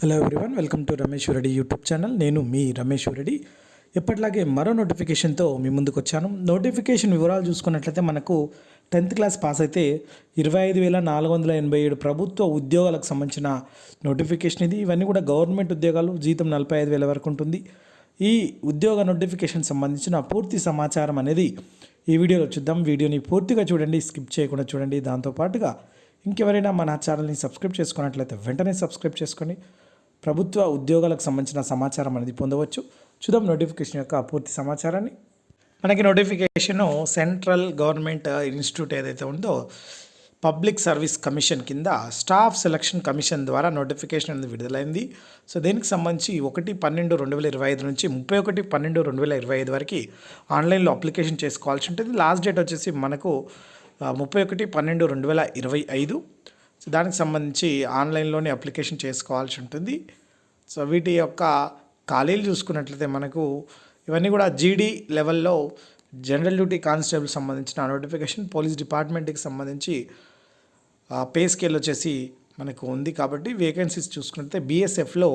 Hello everyone welcome to Ramesh Reddy YouTube channel నేను మీ రమేష్ రెడ్డి ఎప్పటిలాగే మరో నోటిఫికేషన్తో మీ ముందుకు వచ్చాను. నోటిఫికేషన్ వివరాలు చూసుకున్నట్లయితే మనకు టెన్త్ క్లాస్ పాస్ అయితే ఇరవై ఐదు వేల నాలుగు వందల ఎనభై ఏడు ప్రభుత్వ ఉద్యోగాలకు సంబంధించిన నోటిఫికేషన్ ఇది. ఇవన్నీ కూడా గవర్నమెంట్ ఉద్యోగాలు జీతం నలభై ఐదు వేల వరకు ఉంటుంది. ఈ ఉద్యోగ నోటిఫికేషన్ సంబంధించిన పూర్తి సమాచారం అనేది ఈ వీడియోలో చూద్దాం. వీడియోని పూర్తిగా చూడండి స్కిప్ చేయకుండా చూడండి. దాంతోపాటుగా ఇంకెవరైనా మన ఛానల్ని సబ్స్క్రైబ్ చేసుకున్నట్లయితే వెంటనే సబ్స్క్రైబ్ చేసుకొని ప్రభుత్వ ఉద్యోగాలకు సంబంధించిన సమాచారం అనేది పొందవచ్చు. చూద్దాం నోటిఫికేషన్ యొక్క పూర్తి సమాచారాన్ని. మనకి నోటిఫికేషన్ సెంట్రల్ గవర్నమెంట్ ఇన్స్టిట్యూట్ ఏదైతే ఉందో పబ్లిక్ సర్వీస్ కమిషన్ కింద స్టాఫ్ సెలక్షన్ కమిషన్ ద్వారా నోటిఫికేషన్ అనేది విడుదలైంది. సో దీనికి సంబంధించి ఒకటి పన్నెండు రెండు వేల ఇరవై ఐదు నుంచి ముప్పై ఒకటి పన్నెండు రెండు వేల ఇరవై ఐదు వరకు ఆన్లైన్లో అప్లికేషన్ చేసుకోవాల్సి ఉంటుంది. లాస్ట్ డేట్ వచ్చేసి మనకు ముప్పై ఒకటి పన్నెండు రెండు వేల ఇరవై ఐదు. సో దానికి సంబంధించి ఆన్లైన్లోనే అప్లికేషన్ చేసుకోవాల్సి ఉంటుంది. సో వీటి యొక్క ఖాళీలు చూసుకున్నట్లయితే మనకు ఇవన్నీ కూడా జీడీ లెవెల్లో జనరల్ డ్యూటీ కానిస్టేబుల్ సంబంధించిన నోటిఫికేషన్ పోలీస్ డిపార్ట్మెంట్కి సంబంధించి పే స్కేల్ వచ్చేసి మనకు ఉంది కాబట్టి వేకెన్సీస్ చూసుకుంటే బీఎస్ఎఫ్లో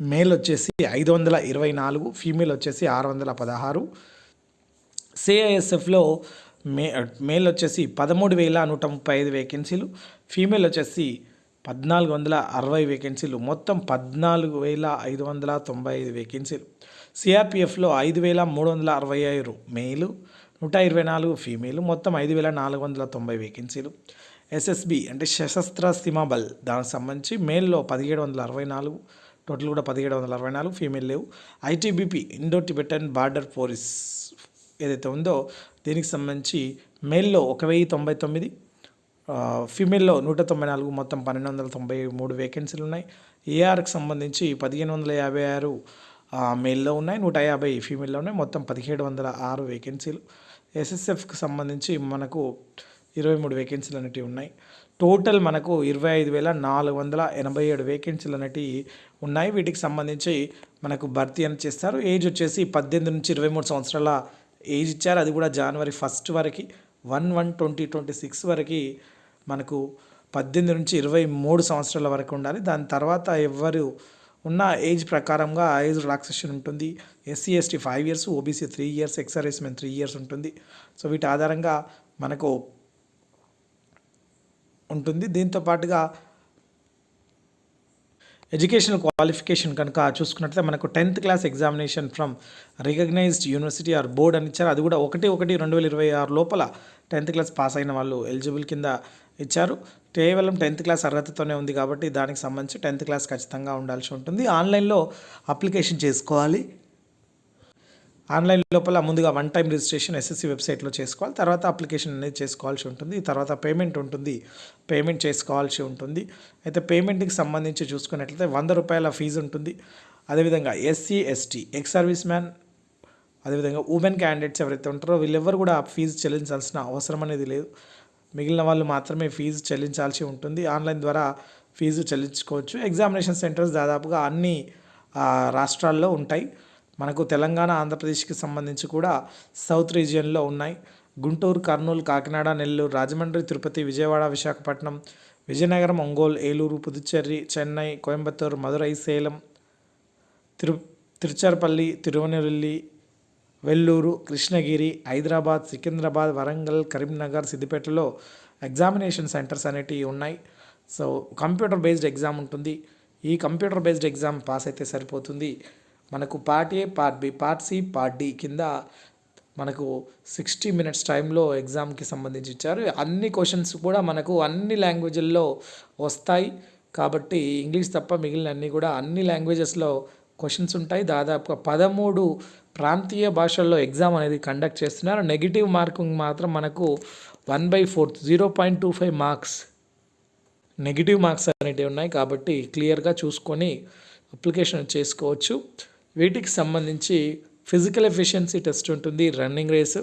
మేల్ వచ్చేసి ఐదు వందల ఇరవై నాలుగు ఫీమేల్ వచ్చేసి ఆరు వందల పదహారు. సిఐఎస్ఎఫ్లో మే మేల్ వచ్చేసి పదమూడు వేల నూట ముప్పై ఐదు వేకెన్సీలు ఫీమేల్ వచ్చేసి పద్నాలుగు వందల అరవై వేకెన్సీలు మొత్తం పద్నాలుగు వేల ఐదు వందల తొంభై ఐదు వేకెన్సీలు. సిఆర్పిఎఫ్లో ఐదు వేల మూడు వందల అరవై ఐదు మేలు నూట ఇరవై నాలుగు ఫీమేలు మొత్తం ఐదు వేల నాలుగు వందల తొంభై వేకెన్సీలు. ఎస్ఎస్బి అంటే సశస్త్ర సీమాబల్ దానికి సంబంధించి మేల్లో పదిహేడు వందల అరవై నాలుగు టోటల్ కూడా పదిహేడు వందల అరవై నాలుగు ఫీమేల్ లేవు. ITBP Indo Tibetan border police ఏదైతే ఉందో దీనికి సంబంధించి మేల్లో ఒక వెయ్యి తొంభై తొమ్మిది ఫీమేల్లో నూట తొంభై నాలుగు మొత్తం పన్నెండు వందల తొంభై మూడు వేకెన్సీలు ఉన్నాయి. ఏఆర్కి సంబంధించి పదిహేను వందల యాభై ఆరు మెయిల్లో మేల్లో ఉన్నాయి. నూట యాభై ఫీమేల్లో ఉన్నాయి. మొత్తం పదిహేడు వందల ఆరు వేకెన్సీలు ఎస్ఎస్ఎఫ్కి సంబంధించి మనకు ఇరవై మూడు వేకెన్సీలు అనేటివి ఉన్నాయి. టోటల్ మనకు ఇరవై ఐదు వేల నాలుగు వందల ఎనభై ఏడు వేకెన్సీలు అనేటివి ఉన్నాయి. వీటికి సంబంధించి మనకు భర్తీ అని చేస్తారు. ఏజ్ వచ్చేసి పద్దెనిమిది నుంచి ఇరవై మూడు సంవత్సరాల ఏజ్ ఇచ్చారు అది కూడా జనవరి ఫస్ట్ వరకు. One one twenty twenty six వరకు మనకు పద్దెనిమిది నుంచి ఇరవై మూడు సంవత్సరాల వరకు ఉండాలి. దాని తర్వాత ఎవరు ఉన్న ఏజ్ ప్రకారంగా ఏజ్ రిలాక్సేషన్ ఉంటుంది. SC ST five years OBC three years XRS మేము త్రీ ఇయర్స్ ఉంటుంది. సో వీటి ఆధారంగా మనకు ఉంటుంది. దీంతో పాటుగా ఎడ్యుకేషన్ క్వాలిఫికేషన్ కనుక చూసుకున్నట్లయితే మనకు tenth class examination from recognised university or board అని ఇచ్చారు. అది కూడా ఒకటి ఒకటి రెండు వేల ఇరవై ఆరు లోపల టెన్త్ క్లాస్ పాస్ అయిన వాళ్ళు ఎలిజిబుల్ కింద ఇచ్చారు. కేవలం టెన్త్ క్లాస్ అర్హతతోనే ఉంది కాబట్టి దానికి సంబంధించి టెన్త్ క్లాస్ ఖచ్చితంగా ఉండాల్సి ఉంటుంది. ఆన్లైన్లో అప్లికేషన్ చేసుకోవాలి. ఆన్లైన్ లోపల ముందుగా వన్ టైం రిజిస్ట్రేషన్ ఎస్ఎస్సి వెబ్సైట్లో చేసుకోవాలి. తర్వాత అప్లికేషన్ అనేది చేసుకోవాల్సి ఉంటుంది. తర్వాత పేమెంట్ ఉంటుంది. పేమెంట్ చేసుకోవాల్సి ఉంటుంది. అయితే పేమెంట్కి సంబంధించి చూసుకున్నట్లయితే వంద రూపాయల ఫీజు ఉంటుంది. అదేవిధంగా SC ST ex service man అదేవిధంగా ఉమెన్ క్యాండిడేట్స్ ఎవరైతే ఉంటారో వీళ్ళెవ్వరు కూడా ఫీజు చెల్లించాల్సిన అవసరం అనేది లేదు. మిగిలిన వాళ్ళు మాత్రమే ఫీజు చెల్లించాల్సి ఉంటుంది. ఆన్లైన్ ద్వారా ఫీజు చెల్లించుకోవచ్చు. ఎగ్జామినేషన్ సెంటర్స్ దాదాపుగా అన్ని రాష్ట్రాల్లో ఉంటాయి. మనకు తెలంగాణ ఆంధ్రప్రదేశ్కి సంబంధించి కూడా సౌత్ రీజియన్లో ఉన్నాయి. గుంటూరు కర్నూలు కాకినాడ నెల్లూరు రాజమండ్రి తిరుపతి విజయవాడ విశాఖపట్నం విజయనగరం ఒంగోలు ఏలూరు పుదుచ్చేరి చెన్నై కోయంబత్తూరు మదురై సేలం తిరు తిరుచరపల్లి తిరువనెల్లి వెల్లూరు కృష్ణగిరి హైదరాబాద్ సికింద్రాబాద్ వరంగల్ కరీంనగర్ సిద్దిపేటలో ఎగ్జామినేషన్ సెంటర్స్ అనేటివి ఉన్నాయి. సో కంప్యూటర్ బేస్డ్ ఎగ్జామ్ ఉంటుంది. ఈ కంప్యూటర్ బేస్డ్ ఎగ్జామ్ పాస్ అయితే సరిపోతుంది. మనకు part A part B part C part D కింద మనకు సిక్స్టీ మినిట్స్ టైంలో ఎగ్జామ్కి సంబంధించి ఇచ్చారు. అన్ని క్వశ్చన్స్ కూడా మనకు అన్ని లాంగ్వేజ్ల్లో వస్తాయి. కాబట్టి ఇంగ్లీష్ తప్ప మిగిలిన అన్ని కూడా అన్ని లాంగ్వేజెస్లో క్వశ్చన్స్ ఉంటాయి. దాదాపుగా పదమూడు ప్రాంతీయ భాషల్లో ఎగ్జామ్ అనేది కండక్ట్ చేస్తున్నారు. నెగిటివ్ మార్కింగ్ మాత్రం మనకు one by fourth zero point two five marks negative marks అనేటివి ఉన్నాయి కాబట్టి క్లియర్గా చూసుకొని అప్లికేషన్ చేసుకోవచ్చు. వీటికి సంబంధించి ఫిజికల్ ఎఫిషియన్సీ టెస్ట్ ఉంటుంది running race.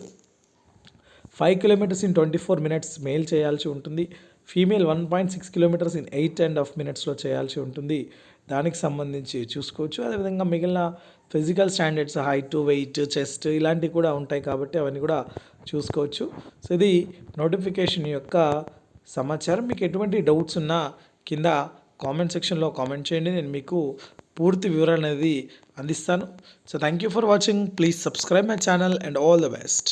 Five kilometres in twenty four minutes male చేయాల్సి ఉంటుంది. Female one point six kilometres in eight and half మినిట్స్లో చేయాల్సి ఉంటుంది. దానికి సంబంధించి చూసుకోవచ్చు. అదేవిధంగా మిగిలిన physical standards height weight chest ఇలాంటివి కూడా ఉంటాయి కాబట్టి అవన్నీ కూడా చూసుకోవచ్చు. సో ఇది నోటిఫికేషన్ యొక్క సమాచారం. మీకు ఎటువంటి డౌట్స్ ఉన్నా కింద కామెంట్ సెక్షన్లో కామెంట్ చేయండి. నేను మీకు పూర్తి వివరణ అనేది అందిస్తాను. So thank you for watching please subscribe my channel and all the best